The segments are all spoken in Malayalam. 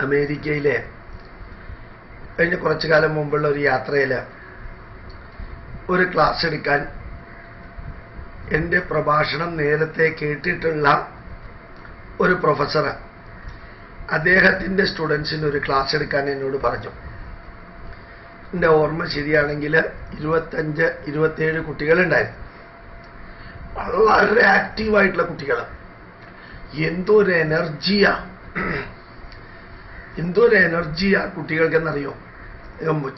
അമേരിക്കയിലെ കഴിഞ്ഞ കുറച്ചു കാലം മുമ്പുള്ള ഒരു യാത്രയിൽ ഒരു ക്ലാസ് എടുക്കാൻ എന്റെ പ്രഭാഷണം നേരത്തെ കേട്ടിട്ടുള്ള ഒരു പ്രൊഫസർ അദ്ദേഹത്തിന്റെ സ്റ്റുഡൻസിന് ഒരു ക്ലാസ് എടുക്കാൻ എന്നോട് പറഞ്ഞു. എന്റെ ഓർമ്മ ശരിയാണെങ്കിൽ ഇരുപത്തഞ്ച് ഇരുപത്തേഴ് കുട്ടികളുണ്ടായിരുന്നു. വളരെ ആക്റ്റീവായിട്ടുള്ള കുട്ടികൾ എന്തോ ഒരു എനർജിയാ എന്തോ ഒരു എനർജിയാ കുട്ടികൾക്കെന്നറിയോ?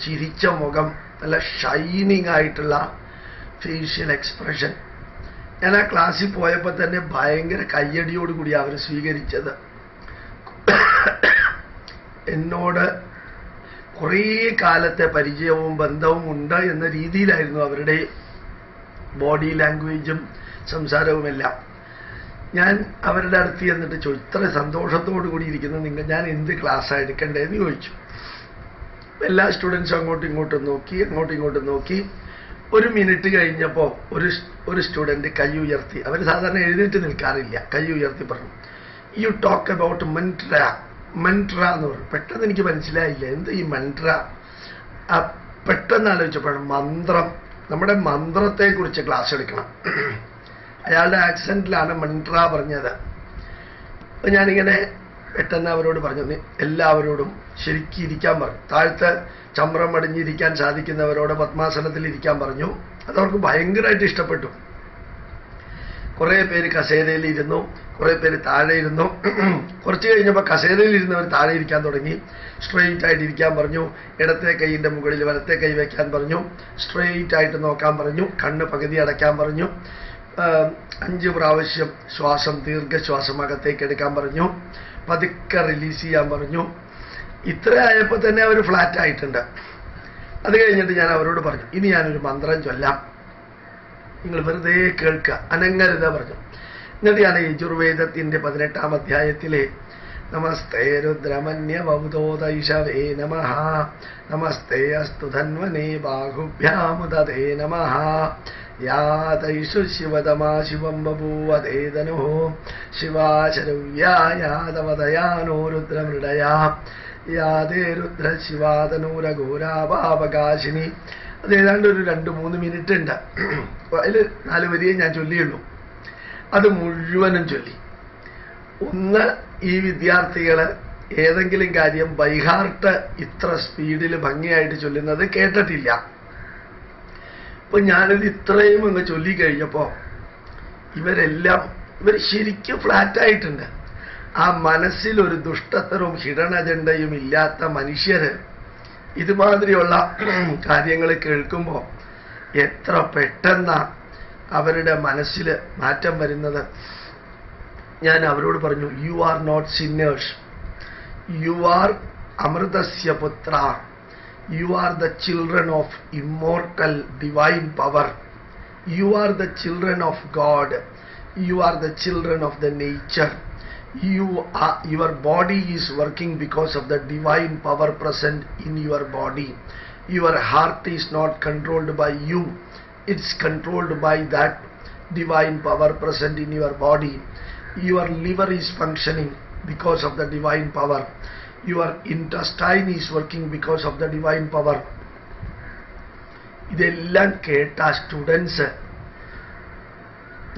ചിരിച്ച മുഖം നല്ല ഷൈനിങ് ആയിട്ടുള്ള ഫേഷ്യൽ എക്സ്പ്രഷൻ ഞാൻ ആ ക്ലാസ്സിൽ പോയപ്പോൾ തന്നെ ഭയങ്കര കയ്യടിയോടുകൂടി അവർ സ്വീകരിച്ചത്. എന്നോട് കുറേ കാലത്തെ പരിചയവും ബന്ധവും ഉണ്ട് എന്ന രീതിയിലായിരുന്നു അവരുടെ ബോഡി ലാംഗ്വേജും സംസാരവുമെല്ലാം. ഞാൻ അവരുടെ അടുത്ത് ചെന്നിട്ട് ചോദിച്ചു ഇത്ര സന്തോഷത്തോടു കൂടി ഇരിക്കുന്ന നിങ്ങൾ ഞാൻ എന്ത് ക്ലാസ് ക്ലാസ്സാണ് എടുക്കേണ്ടതെന്ന് ചോദിച്ചു. എല്ലാ സ്റ്റുഡൻസും അങ്ങോട്ടും ഇങ്ങോട്ടും നോക്കി അങ്ങോട്ടും ഇങ്ങോട്ടും നോക്കി. ഒരു മിനിറ്റ് കഴിഞ്ഞപ്പോൾ ഒരു ഒരു സ്റ്റുഡന്റ് കൈ ഉയർത്തി അവർ സാധാരണ എഴുന്നേറ്റ് നിൽക്കാറില്ല കൈ ഉയർത്തി പറഞ്ഞു you talk about mantra mantra എന്ന് പറഞ്ഞു. പെട്ടെന്ന് എനിക്ക് മനസ്സിലായില്ല എന്ത് ഈ മൻട്ര പെട്ടെന്ന് ആലോചിച്ചപ്പോഴാണ് മന്ത്രം നമ്മുടെ മന്ത്രത്തെക്കുറിച്ച് ക്ലാസ് എടുക്കണം. അയാളുടെ ആക്സെന്റിലാണ് മൺട്ര പറഞ്ഞത്. അപ്പൊ ഞാനിങ്ങനെ പെട്ടെന്ന് അവരോട് പറഞ്ഞു എല്ലാവരോടും ശരിക്കും ഇരിക്കാൻ പറഞ്ഞു താഴത്ത് ചമ്രം അടിഞ്ഞിരിക്കാൻ സാധിക്കുന്നവരോട് പത്മാസനത്തിൽ ഇരിക്കാൻ പറഞ്ഞു. അതവർക്ക് ഭയങ്കരമായിട്ട് ഇഷ്ടപ്പെട്ടു. കുറേ പേര് കസേരയിൽ ഇരുന്നു കുറേ പേര് താഴെ ഇരുന്നു. കുറച്ച് കഴിഞ്ഞപ്പോൾ കസേരയിൽ ഇരുന്നവർ താഴെ ഇരിക്കാൻ തുടങ്ങി. സ്ട്രെയിറ്റ് ആയിട്ട് ഇരിക്കാൻ പറഞ്ഞു. ഇടത്തെ കൈയിന്റെ മുകളിൽ വലത്തെ കൈ വയ്ക്കാൻ പറഞ്ഞു. സ്ട്രെയിറ്റ് ആയിട്ട് നോക്കാൻ പറഞ്ഞു. കണ്ണ് പകുതി അടയ്ക്കാൻ പറഞ്ഞു. അഞ്ച് പ്രാവശ്യം ശ്വാസം ദീർഘശ്വാസം അകത്തേക്ക് എടുക്കാൻ പറഞ്ഞു. പതുക്കെ റിലീസ് ചെയ്യാൻ പറഞ്ഞു. ഇത്ര ആയപ്പോൾ തന്നെ അവർ ഫ്ലാറ്റ് ആയിട്ടുണ്ട്. അത് കഴിഞ്ഞിട്ട് ഞാൻ അവരോട് പറഞ്ഞു ഇനി ഞാനൊരു മന്ത്രം ചൊല്ലാം. നിങ്ങൾ വെറുതെ കേൾക്കുക അനങ്ങരുത പറഞ്ഞു. എന്നിട്ട് ഞാൻ യജുർവേദത്തിന്റെ പതിനെട്ടാം അധ്യായത്തിലെ നമസ്തേ രുദ്രമന്യ ബൗതോദൈഷവേ നമ. നമസ്തേ അസ്തു ധന്വനേ ബാഹുഭ്യാമുദേ നമ. യാതൈഷു ശിവതമാ ശിവം ബഭൂവതേതനോ ശിവാശരവ്യായാതവതയാനോ രുദ്രമൃടയാ യാതേ രുദ്ര ശിവാതനൂരഘോരാഭാവകാശിനി അത് ഏതാണ്ട് ഒരു രണ്ട് മൂന്ന് മിനിറ്റ് ഉണ്ട് അതിൽ നാല് വരിയെ ഞാൻ ചൊല്ലിയുള്ളൂ. അത് മുഴുവനും ചൊല്ലി. ഒന്ന് ഈ വിദ്യാർത്ഥികൾ ഏതെങ്കിലും കാര്യം ബൈഹാർട്ട് ഇത്ര സ്പീഡിൽ ഭംഗിയായിട്ട് ചൊല്ലുന്നത് കേട്ടിട്ടില്ല. അപ്പൊ ഞാനിത് ഇത്രയും അങ്ങ് ചൊല്ലി കഴിഞ്ഞപ്പോ ഇവരെല്ലാം ഇവർ ശരിക്കും ഫ്ലാറ്റ് ആയിട്ടുണ്ട്. ആ മനസ്സിൽ ഒരു ദുഷ്ടത്തരവും ഹിഡൻ അജണ്ടയും ഇല്ലാത്ത മനുഷ്യര് ഇതുമാതിരിയുള്ള കാര്യങ്ങൾ കേൾക്കുമ്പോൾ എത്ര പെട്ടെന്ന അവരുടെ മനസ്സിൽ മാറ്റം വരുന്നത്. ഞാൻ അവരോട് പറഞ്ഞു you are not sinners you are അമൃതസ്യ പുത്ര You are the children of immortal divine power. You are the children of God. You are the children of the nature. You are, your body is working because of the divine power present in your body. Your heart is not controlled by you. It's controlled by that divine power present in your body. Your liver is functioning because of the divine power your intestine is working because of the divine power. ഇതെല്ലാം കേട്ട സ്റ്റുഡൻസ്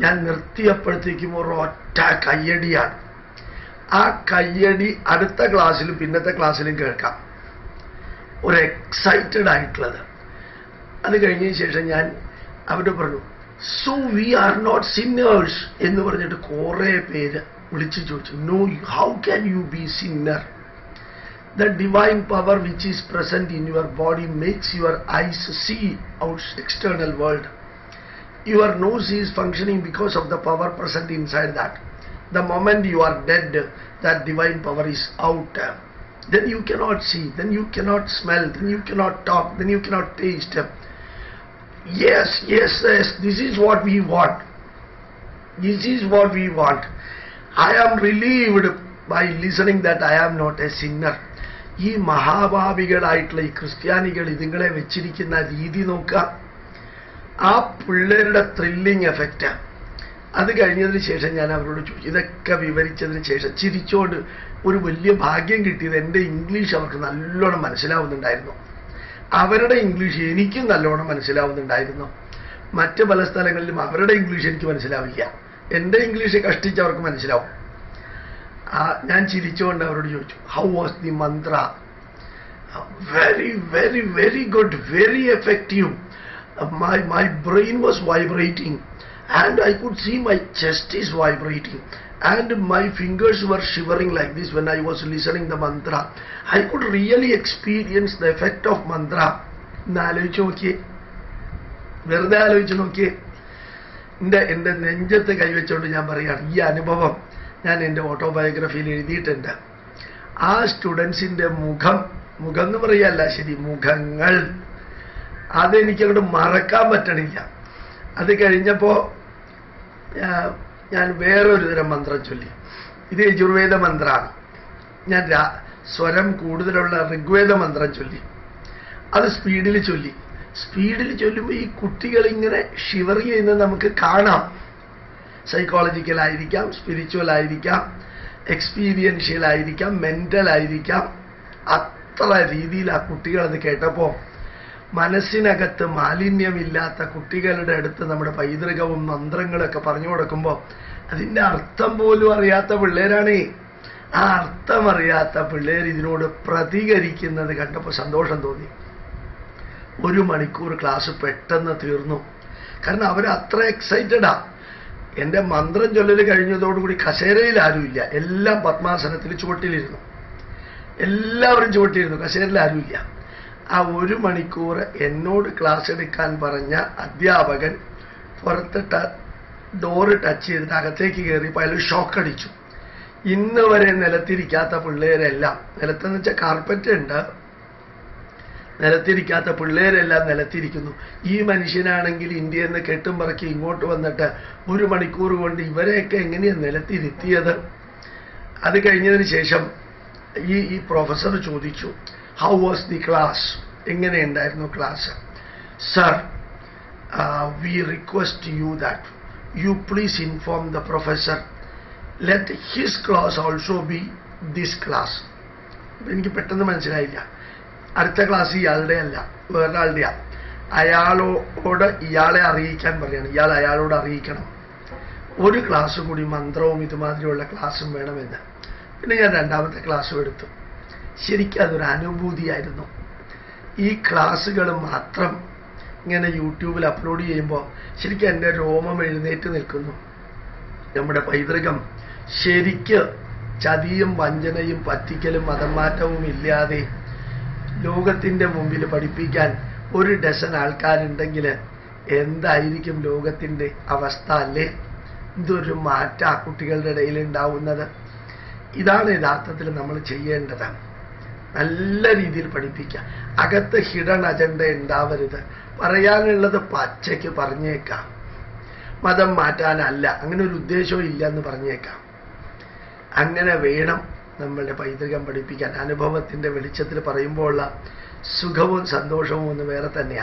ഞാൻ നിർത്തിയപ്പോഴത്തേക്കും ഒരു ഒറ്റ കയ്യടിയാണ്. ആ കയ്യടി അടുത്ത ക്ലാസ്സിലും പിന്നത്തെ ക്ലാസ്സിലും കേൾക്കാം. ഒരു എക്സൈറ്റഡ് ആയിട്ടുള്ളത്. അത് കഴിഞ്ഞതിന് ശേഷം ഞാൻ അവരോട് പറഞ്ഞു so we are not sinners എന്ന് പറഞ്ഞിട്ട് കുറേ പേര് വിളിച്ചു ചോദിച്ചു no how can you be sinner the divine power which is present in your body makes your eyes see out external world. Your nose is functioning because of the power present inside that. The moment you are dead that divine power is out. Then you cannot see then you cannot smell then you cannot talk then you cannot taste. Yes yes yes this is what we want. This is what we want. I am relieved by listening that i am not a sinner. ഈ മഹാഭാവികളായിട്ടുള്ള ഈ ക്രിസ്ത്യാനികൾ ഇതുങ്ങളെ വെച്ചിരിക്കുന്ന രീതി നോക്കുക. ആ പിള്ളേരുടെ ത്രില്ലിംഗ് എഫക്റ്റ് അത് കഴിഞ്ഞതിന് ശേഷം ഞാൻ അവരോട് ചോദിച്ചു. ഇതൊക്കെ വിവരിച്ചതിന് ശേഷം ചിരിച്ചോണ്ട് ഒരു വലിയ ഭാഗ്യം കിട്ടിയത് എന്റെ ഇംഗ്ലീഷ് അവർക്ക് നല്ലോണം മനസ്സിലാവുന്നുണ്ടായിരുന്നു. അവരുടെ ഇംഗ്ലീഷ് എനിക്കും നല്ലോണം മനസ്സിലാവുന്നുണ്ടായിരുന്നു. മറ്റ് പല സ്ഥലങ്ങളിലും അവരുടെ ഇംഗ്ലീഷ് എനിക്ക് മനസ്സിലാവില്ല. എന്റെ ഇംഗ്ലീഷ് കഷ്ടിച്ച് അവർക്ക് മനസ്സിലാവും. ഞാൻ ചിരിച്ചുകൊണ്ട് അവരോട് ചോദിച്ചു how was the mantra very very very good very effective my my brain was vibrating and I could see my chest is vibrating and my fingers were shivering like this when I was listening the mantra I could really experience the effect of mantra എന്ന് ആലോചിച്ച് നോക്കിയേ. വെറുതെ ആലോചിച്ച് നോക്കിയേ. എന്റെ എന്റെ നെഞ്ചത്ത് കൈവച്ചുകൊണ്ട് ഞാൻ പറയുകയാണ് ഈ അനുഭവം ഞാൻ എന്റെ ഓട്ടോബയോഗ്രഫിയിൽ എഴുതിയിട്ടുണ്ട്. ആ സ്റ്റുഡൻസിന്റെ മുഖം മുഖം എന്ന് പറയല്ല ശരി മുഖങ്ങൾ. അതെനിക്ക് അങ്ങോട്ട് മറക്കാൻ പറ്റണില്ല. അത് കഴിഞ്ഞപ്പോൾ ഞാൻ വേറൊരു തരം മന്ത്രം ചൊല്ലി. ഇത് യജുർവേദ മന്ത്രമാണ് ഞാൻ സ്വരം കൂടുതലുള്ള ഋഗ്വേദ മന്ത്രം ചൊല്ലി. അത് സ്പീഡിൽ ചൊല്ലി. സ്പീഡിൽ ചൊല്ലുമ്പോൾ ഈ കുട്ടികൾ ഇങ്ങനെ ഷിവർ ചെയ്യുന്നത് നമുക്ക് കാണാം. സൈക്കോളജിക്കൽ ആയിരിക്കാം സ്പിരിച്വൽ ആയിരിക്കാം എക്സ്പീരിയൻഷ്യൽ ആയിരിക്കാം മെന്റൽ ആയിരിക്കാം. അത്ര രീതിയിൽ ആ കുട്ടികൾ അത് കേട്ടപ്പോൾ മനസ്സിനകത്ത് മാലിന്യമില്ലാത്ത കുട്ടികളുടെ അടുത്ത് നമ്മുടെ പൈതൃകവും മന്ത്രങ്ങളൊക്കെ പറഞ്ഞു കൊടുക്കുമ്പോൾ അതിന്റെ അർത്ഥം പോലും അറിയാത്ത പിള്ളേരാണേ. ആ അർത്ഥമറിയാത്ത പിള്ളേർ ഇതിനോട് പ്രതികരിക്കുന്നത് കണ്ടപ്പോൾ സന്തോഷം തോന്നി. ഒരു മണിക്കൂർ ക്ലാസ് പെട്ടെന്ന് തീർന്നു. കാരണം അവർ അത്ര എക്സൈറ്റഡാ എന്റെ മന്ത്രം ചൊല്ലൽ കഴിഞ്ഞതോടുകൂടി കസേരയിൽ ആരുമില്ല. എല്ലാം പത്മാസനത്തിൽ ചുവട്ടിലിരുന്നു. എല്ലാവരും ചുവട്ടിലിരുന്നു. കസേരയിൽ ആരുമില്ല. ആ ഒരു മണിക്കൂർ എന്നോട് ക്ലാസ് എടുക്കാൻ പറഞ്ഞ അധ്യാപകൻ പുറത്ത് ഡോറ് ടച്ച് ചെയ്തിട്ട് അകത്തേക്ക് കയറിയപ്പോൾ അയാൾ ഷോക്ക് അടിച്ചു. ഇന്ന് വരെ നിലത്തിരിക്കാത്ത പിള്ളേരെല്ലാം നിലത്തെന്ന് വെച്ചാൽ കാർപ്പറ്റ് ഉണ്ട്. നിലത്തിരിക്കാത്ത പിള്ളേരെല്ലാം നിലത്തിരിക്കുന്നു. ഈ മനുഷ്യനാണെങ്കിൽ ഇന്ത്യ എന്ന് കെട്ടും പറക്കി ഇങ്ങോട്ട് വന്നിട്ട് ഒരു മണിക്കൂർ കൊണ്ട് ഇവരെയൊക്കെ എങ്ങനെയാണ് നിലത്തിരുത്തിയത്? അത് കഴിഞ്ഞതിന് ശേഷം ഈ ഈ പ്രൊഫസർ ചോദിച്ചു ഹൗ വാസ് ദി ക്ലാസ് എങ്ങനെയുണ്ടായിരുന്നു class sir we request you that you please inform the professor let his class also be this class എനിക്ക് പെട്ടെന്ന് മനസ്സിലായില്ല. അടുത്ത ക്ലാസ് ഇയാളുടെ അല്ല വേറൊരാളുടെയാ. അയാളോട് ഇയാളെ അറിയിക്കാൻ പറയണം. ഇയാൾ അയാളോട് അറിയിക്കണം. ഒരു ക്ലാസ് കൂടി മന്ത്രവും ഇതുമാതിരിയുള്ള ക്ലാസ്സും വേണമെന്ന്. പിന്നെ ഞാൻ രണ്ടാമത്തെ ക്ലാസ്സും എടുത്തു. ശരിക്കും അതൊരു അനുഭൂതിയായിരുന്നു. ഈ ക്ലാസ്സുകൾ മാത്രം ഇങ്ങനെ യൂട്യൂബിൽ അപ്ലോഡ് ചെയ്യുമ്പോൾ ശരിക്കും എന്റെ രോമം എഴുന്നേറ്റ് നിൽക്കുന്നു. നമ്മുടെ പൈതൃകം ശരിക്ക് ചതിയും വഞ്ചനയും പറ്റിക്കലും മതം മാറ്റവും ഇല്ലാതെ ലോകത്തിന്റെ മുമ്പിൽ പഠിപ്പിക്കാൻ ഒരു ഡസൻ ആൾക്കാരുണ്ടെങ്കിൽ എന്തായിരിക്കും ലോകത്തിന്റെ അവസ്ഥ അല്ലേ? ഇതൊരു മാറ്റ കുട്ടികളുടെ ഇടയിൽ ഉണ്ടാവുന്നത്. ഇതാണ് യഥാർത്ഥത്തിൽ നമ്മൾ ചെയ്യേണ്ടത്. നല്ല രീതിയിൽ പഠിപ്പിക്കുക. അകത്ത് ഹിഡൻ അജണ്ട ഉണ്ടാവരുത്. പറയാനുള്ളത് പച്ചയ്ക്ക് പറഞ്ഞേക്കാം. മതം മാറ്റാനല്ല. അങ്ങനെ ഒരു ഉദ്ദേശവും ഇല്ല എന്ന് പറഞ്ഞേക്കാം. അങ്ങനെ വേണം നമ്മളുടെ പൈതൃകം പഠിപ്പിക്കാൻ അനുഭവത്തിന്റെ വെളിച്ചത്തിൽ പറയുമ്പോഴുള്ള സുഖവും സന്തോഷവും ഒന്ന് വേറെ തന്നെയാണ്